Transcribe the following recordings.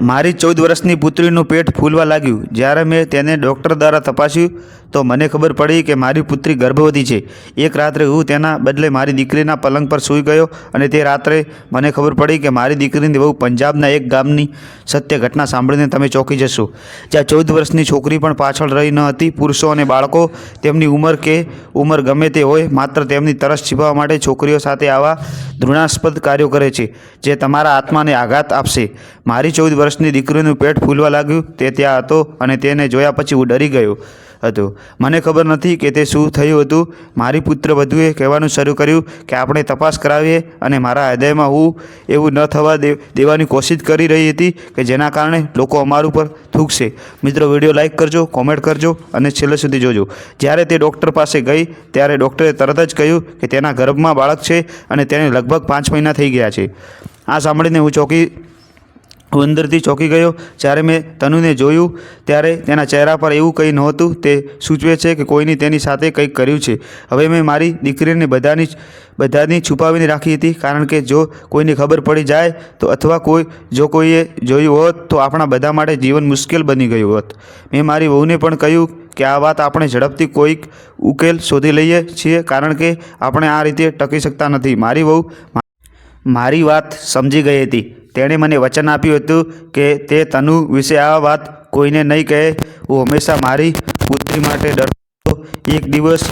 મારી ચૌદ વર્ષની પુત્રીનું પેટ ફૂલવા લાગ્યું. જ્યારે મેં તેને ડૉક્ટર દ્વારા તપાસ્યું, તો મને ખબર પડી કે મારી પુત્રી ગર્ભવતી છે. એક રાત્રે હું તેના બદલે મારી દીકરીના પલંગ પર સૂઈ ગયો અને તે રાત્રે મને ખબર પડી કે મારી દીકરીની બહુ પંજાબના એક ગામની સત્ય ઘટના સાંભળીને તમે ચોંકી જશો. જ્યાં ચૌદ વર્ષની છોકરી પણ પાછળ રહી ન હતી, પુરુષો અને બાળકો તેમની ઉંમર કે ઉંમર ગમે તે હોય, માત્ર તેમની તરસ છીપાવવા માટે છોકરીઓ સાથે આવા ઘૃણાસ્પદ કાર્યો કરે છે, જે તમારા આત્માને આઘાત આપશે. મારી ચૌદ વર્ષની દીકરીનું પેટ ફૂલવા લાગ્યું, તે ત્યાં હતો અને તેને જોયા પછી હું ડરી ગયો હતો. મને ખબર નથી કે તે શું થયું હતું. મારી પુત્ર વધુએ કહેવાનું શરૂ કર્યું કે આપણે તપાસ કરાવીએ અને મારા હૃદયમાં હું એવું ન થવા દેવાની કોશિશ કરી રહી હતી કે જેના કારણે લોકો અમારું પર થૂકશે. મિત્રો, વીડિયો લાઇક કરજો, કોમેન્ટ કરજો અને છેલ્લે સુધી જોજો. જ્યારે તે ડૉક્ટર પાસે ગઈ, ત્યારે ડૉક્ટરે તરત જ કહ્યું કે તેના ગર્ભમાં બાળક છે અને તેને લગભગ પાંચ મહિના થઈ ગયા છે. આ સાંભળીને હું ચોકી હું અંદરથી ચોંકી ગયો. જ્યારે મેં તનુને જોયું, ત્યારે તેના ચહેરા પર એવું કંઈ નહોતું, તે સૂચવે છે કે કોઈની તેની સાથે કંઈક કર્યું છે. હવે મેં મારી દીકરીને બધાની બધાની છુપાવીને રાખી હતી, કારણ કે જો કોઈને ખબર પડી જાય તો અથવા કોઈ, જો કોઈએ જોયું હોત તો આપણા બધા માટે જીવન મુશ્કેલ બની ગયું હોત. મેં મારી વહુને પણ કહ્યું કે આ વાત આપણે ઝડપથી કોઈક ઉકેલ શોધી લઈએ છીએ, કારણ કે આપણે આ રીતે ટકી શકતા નથી. મારી વહુ મારી વાત સમજી ગઈ હતી. તેણે મને વચન આપ્યું હતું કે તે તનુ વિશે આ વાત કોઈને નહીં કહે હું હંમેશા મારી પુત્રી માટે ડરતો. એક દિવસ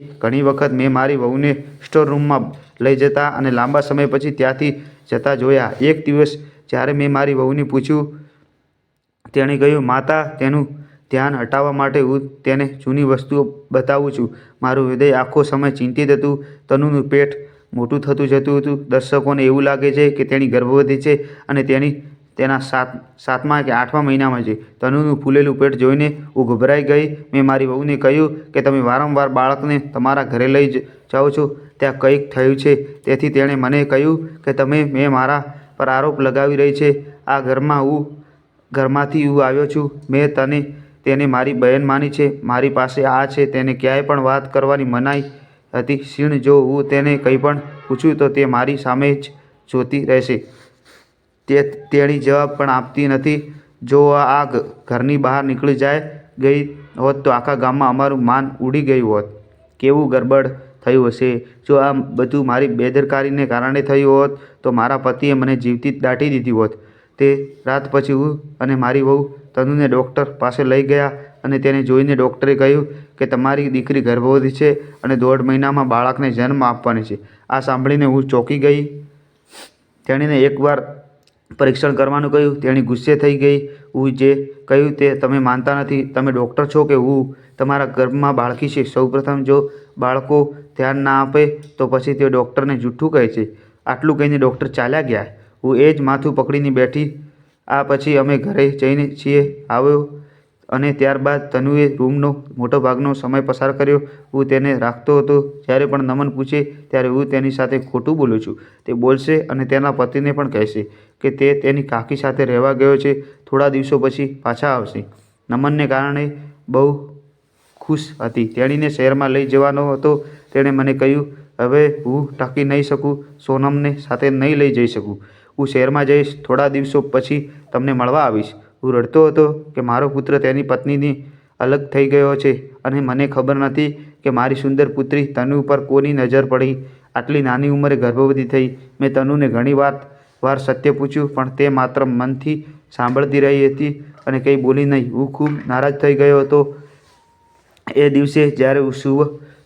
ઘણી વખત મેં મારી વહુને સ્ટોર રૂમમાં લઈ જતા અને લાંબા સમય પછી ત્યાંથી જતા જોયા. એક દિવસ જ્યારે મેં મારી વહુને પૂછ્યું, તેણે કહ્યું, માતા, તેનું ધ્યાન હટાવવા માટે હું તેને જૂની વસ્તુઓ બતાવું છું. મારું હૃદય આખો સમય ચિંતિત હતું. તનુનું પેટ મોટું થતું જતું હતું. દર્શકોને એવું લાગે છે કે તેણી ગર્ભવતી છે અને તેની તેના સાત, સાતમા કે આઠમા મહિનામાં છે. તનુનું ફૂલેલું પેટ જોઈને હું ગભરાઈ ગઈ. મેં મારી વહુને કહ્યું કે, તમે વારંવાર બાળકને તમારા ઘરે લઈ જાઓ છો. ત્યાં કંઈક થયું છે. તેથી તેણે મને કહ્યું કે, તમે, મેં મારા પર આરોપ લગાવી રહી છે. આ ઘરમાં હું, ઘરમાંથી હું આવ્યો છું. મેં તને, તેને મારી બહેન માની છે. મારી પાસે આ છે. તેને ક્યાંય પણ વાત કરવાની મનાઈ હતી. ક્ષીણ જો હું તેને કંઈ પણ પૂછું તો તે મારી સામે જ જોતી રહેશે. તે તેણી જવાબ પણ આપતી નથી. જો આ ઘરની બહાર નીકળી જાય, ગઈ હોત તો આખા ગામમાં અમારું માન ઉડી ગયું હોત. કેવું ગરબડ થયું હશે? જો આ બધું મારી બેદરકારીને કારણે થયું હોત, તો મારા પતિએ મને જીવતી દાટી દીધી હોત. તે રાત પછી હું અને મારી વહુ તનુને ડૉક્ટર પાસે લઈ ગયા અને તેને જોઈને ડૉક્ટરે કહ્યું કે તમારી દીકરી ગર્ભવતી છે અને દોઢ મહિનામાં બાળકને જન્મ આપવાની છે. આ સાંભળીને હું ચોંકી ગઈ. તેણીને એકવાર પરીક્ષણ કરવાનું કહ્યું, તેણી ગુસ્સે થઈ ગઈ. હું જે કહ્યું તે તમે માનતા નથી, તમે ડૉક્ટર છો કે હું તમારા ગર્ભમાં બાળકી છે. સૌપ્રથમ જો બાળકો ધ્યાન ના આપે, તો પછી તે ડૉક્ટરને જૂઠું કહે છે. આટલું કહીને ડૉક્ટર ચાલ્યા ગયા. હું એ જ માથું પકડીને બેઠી. આ પછી અમે ઘરે જઈને છીએ. આવ્યો અને ત્યારબાદ તનુએ રૂમનો મોટો ભાગનો સમય પસાર કર્યો. હું તેને રાખતો હતો. જ્યારે પણ નમન પૂછે, ત્યારે હું તેની સાથે ખોટું બોલું છું. તે બોલશે અને તેના પતિને પણ કહેશે કે તે તેની કાકી સાથે રહેવા ગયો છે. થોડા દિવસો પછી પાછા આવશે. નમનને કારણે બહુ ખુશ હતી. તેણીને શહેરમાં લઈ જવાનો હતો. તેણે મને કહ્યું, હવે હું ટકી નહીં શકું, સોનમને સાથે નહીં લઈ જઈ શકું. હું શહેરમાં જઈશ. થોડા દિવસો પછી તમને મળવા આવીશ. હું રડતો હતો કે મારો પુત્ર તેની પત્નીની અલગ થઈ ગયો છે અને મને ખબર નથી કે મારી સુંદર પુત્રી તનુ પર કોની નજર પડી. આટલી નાની ઉંમરે ગર્ભવતી થઈ. મેં તનુને ઘણી વાર વાર સત્ય પૂછ્યું, પણ તે માત્ર મનથી સાંભળતી રહી હતી અને કંઈ બોલી નહીં. હું ખૂબ નારાજ થઈ ગયો હતો. એ દિવસે જ્યારે હું સુવ,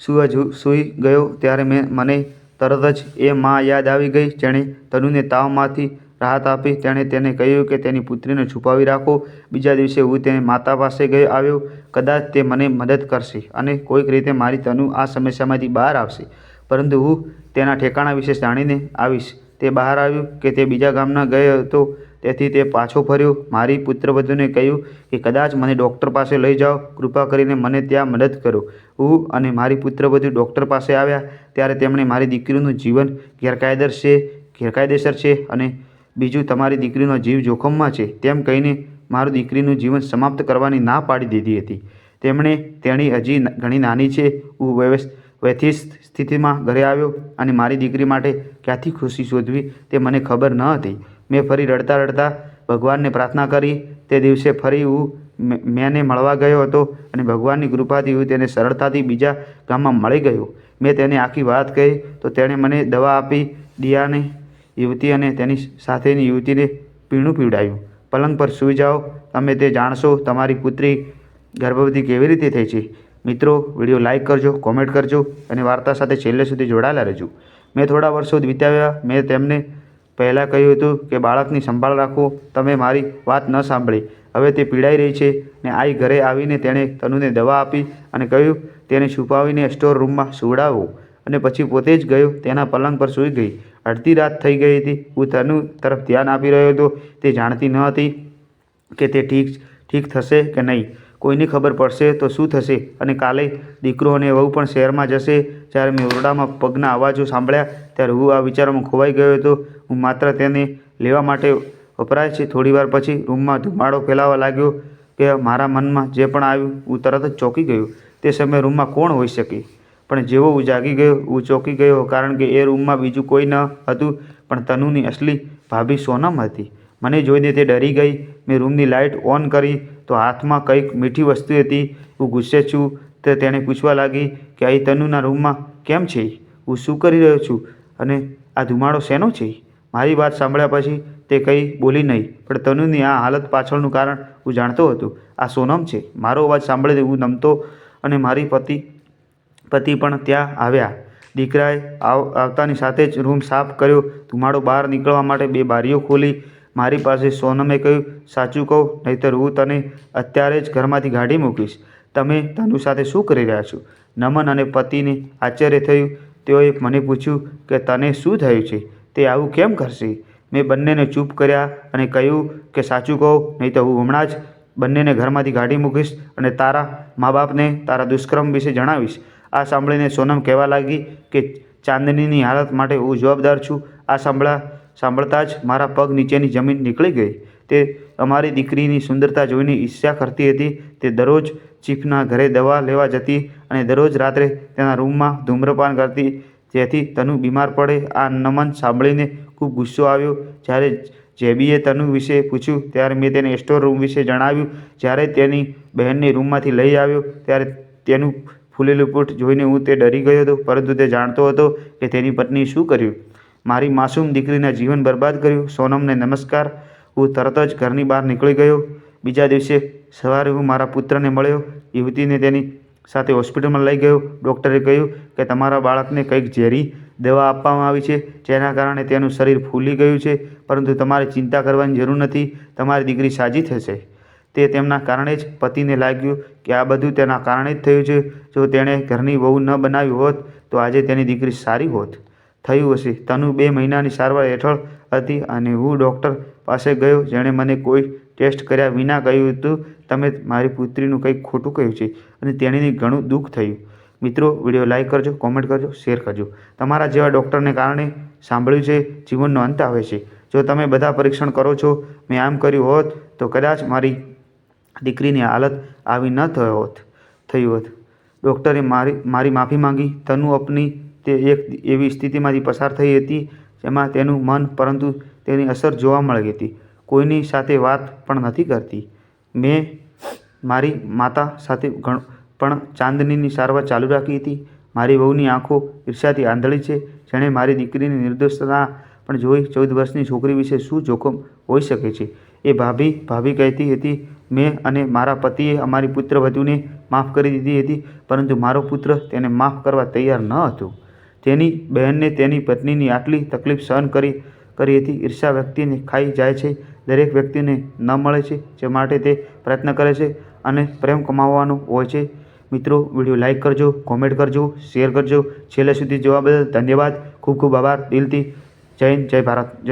સુવા સૂઈ ગયો ત્યારે મેં, મને તરત જ એ માં યાદ આવી ગઈ, જેણે તનુને તાવમાંથી રાહત આપી. તેણે તેને કહ્યું કે, તેની પુત્રીને છુપાવી રાખો. બીજા દિવસે હું તેની માતા પાસે ગયો આવ્યો. કદાચ તે મને મદદ કરશે અને કોઈક રીતે મારી તનુ આ સમસ્યામાંથી બહાર આવશે. પરંતુ હું તેના ઠેકાણા વિશે જાણીને આવીશ. તે બહાર આવ્યું કે તે બીજા ગામના ગયો હતો. તેથી તે પાછો ફર્યો. મારી પુત્રવધુને કહ્યું કે, કદાચ મને ડૉક્ટર પાસે લઈ જાઓ. કૃપા કરીને મને ત્યાં મદદ કરો. હું અને મારી પુત્રવધુ ડૉક્ટર પાસે આવ્યા. ત્યારે તેમણે મારી દીકરીનું જીવન ગેરકાયદેસર છે ગેરકાયદેસર છે અને બીજું, તમારી દીકરીનો જીવ જોખમમાં છે. તેમ કહીને મારું દીકરીનું જીવન સમાપ્ત કરવાની ના પાડી દીધી હતી. તેમણે તેણી હજી ઘણી નાની છે. હું વ્યથિત સ્થિતિમાં ઘરે આવ્યો અને મારી દીકરી માટે ક્યાંથી ખુશી શોધવી તે મને ખબર ન હતી. મેં ફરી રડતા રડતા ભગવાનને પ્રાર્થના કરી. તે દિવસે ફરી હું મેંને મળવા ગયો હતો અને ભગવાનની કૃપાથી હું તેને સરળતાથી બીજા ગામમાં મળી ગયો. મેં તેને આખી વાત કહી તો તેણે મને દવા આપી, દિયાને યુવતી અને તેની સાથેની યુવતીને પીણું પીવડાવ્યું પલંગ પર સૂઈ જાઓ. તમે તે જાણશો તમારી પુત્રી ગર્ભવતી કેવી રીતે થઈ છે. મિત્રો, વીડિયો લાઇક કરજો, કોમેન્ટ કરજો અને વાર્તા સાથે છેલ્લે સુધી જોડાયેલા રહેજો. મેં થોડા વર્ષો વિતાવ્યા. મેં તેમને પહેલાં કહ્યું હતું કે, બાળકની સંભાળ રાખો. તમે મારી વાત ન સાંભળી. હવે તે પીડાઈ રહી છે ને આઈ ઘરે આવીને તેણે તનુને દવા આપી અને કહ્યું, તેને છુપાવીને સ્ટોર રૂમમાં સુવડાવો. અને પછી પોતે જ ગયો. તેના પલંગ પર સૂઈ ગઈ. અડધી રાત થઈ ગઈ હતી. હું તનુ તરફ ધ્યાન આપી રહ્યો હતો. તે જાણતી ન હતી કે તે ઠીક ઠીક થશે કે નહીં. કોઈની ખબર પડશે તો શું થશે? અને કાલે દીકરો અને વહુ પણ શહેરમાં જશે. જ્યારે મેં ઓરડામાં પગના અવાજો સાંભળ્યા, ત્યારે હું આ વિચારોમાં ખોવાઈ ગયો હતો. હું માત્ર તેને લેવા માટે વપરાય છે. થોડીવાર પછી રૂમમાં ધુમાડો ફેલાવા લાગ્યો કે મારા મનમાં જે પણ આવ્યું, હું તરત જ ચોંકી ગયો. તે સમયે રૂમમાં કોણ હોઈ શકે? પણ જેવો હું જાગી ગયો હું ચોંકી ગયો, કારણ કે એ રૂમમાં બીજું કોઈ ન હતું. પણ તનુની અસલી ભાભી સોનમ હતી. મને જોઈને તે ડરી ગઈ. મેં રૂમની લાઇટ ઓન કરી તો હાથમાં કંઈક મીઠી વસ્તુ હતી. હું ગુસ્સે છું. તે તેણે પૂછવા લાગી કે અહીં તનુના રૂમમાં કેમ છે? હું શું કરી રહ્યો છું? અને આ ધુમાડો શેનો છે? મારી વાત સાંભળ્યા પછી તે કંઈ બોલી નહીં, પણ તનુની આ હાલત પાછળનું કારણ હું જાણતો હતો. આ સોનમ છે. મારો અવાજ સાંભળીને હું નમતો અને મારી પતિ પતિ પણ ત્યાં આવ્યા. દીકરાએ આવ, આવતાની સાથે જ રૂમ સાફ કર્યો. ધુમાડો બહાર નીકળવા માટે બે બારીઓ ખોલી. મારી પાસે સોનમે કહ્યું, સાચું કહું, નહીંતર હું તને અત્યારે જ ઘરમાંથી ગાડી મૂકીશ તમે તનુ સાથે શું કરી રહ્યા છો? નમન અને પતિને આશ્ચર્ય થયું. તેઓએ મને પૂછ્યું કે, તને શું થયું છે? તે આવું કેમ કરશે? મેં બંનેને ચૂપ કર્યા અને કહ્યું કે, સાચું કહું નહીં તો હું હમણાં જ બંનેને ઘરમાંથી ગાડી મૂકીશ અને તારા મા બાપને તારા દુષ્કર્મ વિશે જણાવીશ. આ સાંભળીને સોનમ કહેવા લાગી કે, ચાંદનીની હાલત માટે હું જવાબદાર છું. આ સાંભળા, સાંભળતા જ મારા પગ નીચેની જમીન નીકળી ગઈ. તે અમારી દીકરીની સુંદરતા જોઈને ઈર્ષ્યા કરતી હતી. તે દરરોજ ચીફના ઘરે દવા લેવા જતી અને દરરોજ રાત્રે તેના રૂમમાં ધૂમ્રપાન કરતી. જેથી તનુ બીમાર પડે. આ નમન સાંભળીને ખૂબ ગુસ્સો આવ્યો. જ્યારે જેબીએ તનુ વિશે પૂછ્યું, ત્યારે મેં તેને સ્ટોર રૂમ વિશે જણાવ્યું. જ્યારે તેની બહેનને રૂમમાંથી લઈ આવ્યો, ત્યારે તેનું ફૂલેલું પૂઠ જોઈને હું તે ડરી ગયો હતો, પરંતુ તે જાણતો હતો કે તેની પત્નીએ શું કર્યું. મારી માસૂમ દીકરીના જીવન બરબાદ કર્યું. સોનમને નમસ્કાર. હું તરત જ ઘરની બહાર નીકળી ગયો. બીજા દિવસે સવારે હું મારા પુત્રને મળ્યો. યુવતીને તેની સાથે હોસ્પિટલમાં લઈ ગયો. ડૉક્ટરે કહ્યું કે તમારા બાળકને કંઈક ઝેરી દવા આપવામાં આવી છે, જેના કારણે તેનું શરીર ફૂલી ગયું છે, પરંતુ તમારે ચિંતા કરવાની જરૂર નથી. તમારી દીકરી સાજી થશે. તે તેમના કારણે જ પતિને લાગ્યું કે આ બધું તેના કારણે જ થયું છે. જો તેણે ઘરની વહુ ન બનાવી હોત, તો આજે તેની દીકરી સારી હોત. થયું હશે. તનુ બે મહિનાની સારવાર હેઠળ હતી અને હું ડૉક્ટર પાસે ગયો, જેણે મને કોઈ ટેસ્ટ કર્યા વિના કહ્યું હતું, તમે મારી પુત્રીનું કંઈક ખોટું કહ્યું છે. અને તેણીને ઘણું દુઃખ થયું. મિત્રો, વીડિયો લાઈક કરજો, કોમેન્ટ કરજો, શેર કરજો. તમારા જેવા ડૉક્ટરને કારણે સાંભળ્યું છે, જીવનનો અંત આવે છે. જો તમે બધા પરીક્ષણ કરો છો, મેં આમ કર્યું હોત, તો કદાચ મારી દીકરીની હાલત આવી ન થયો હોત, થઈ હોત. ડૉક્ટરે મારી મારી માફી માંગી. તનુ અપની તે એક એવી સ્થિતિમાંથી પસાર થઈ હતી, જેમાં તેનું મન પરંતુ તેની અસર જોવા મળી હતી. કોઈની સાથે વાત પણ નથી કરતી. મેં મારી માતા સાથે ઘણ પણ ચાંદનીની સારવાર ચાલુ રાખી હતી. મારી વહુની આંખો ઈર્ષાથી આંધળી છે. જેણે મારી દીકરીની નિર્દોષતા પણ જોઈ ચૌદ વર્ષની છોકરી વિશે શું જોખમ હોઈ શકે છે? એ ભાભી ભાભી કહેતી હતી મેં અને મારા પતિએ અમારી પુત્રવધૂને માફ કરી દીધી હતી, પરંતુ મારો પુત્ર તેને માફ કરવા તૈયાર ન હતો. તેની બહેનને તેની પત્નીની આટલી તકલીફ સહન કરી કરી હતી. ઈર્ષા વ્યક્તિને ખાઈ જાય છે, દરેક વ્યક્તિને ન મળે છે, જે માટે તે પ્રયત્ન કરે છે અને પ્રેમ કમાવવાનો હોય છે. મિત્રો, વીડિયો લાઇક કરજો, કોમેન્ટ કરજો, શેર કરજો. છેલ્લે સુધી જોવા બદલ ધન્યવાદ. ખૂબ ખૂબ આભાર. દિલથી જય હિન્દ, જય ભારત. જય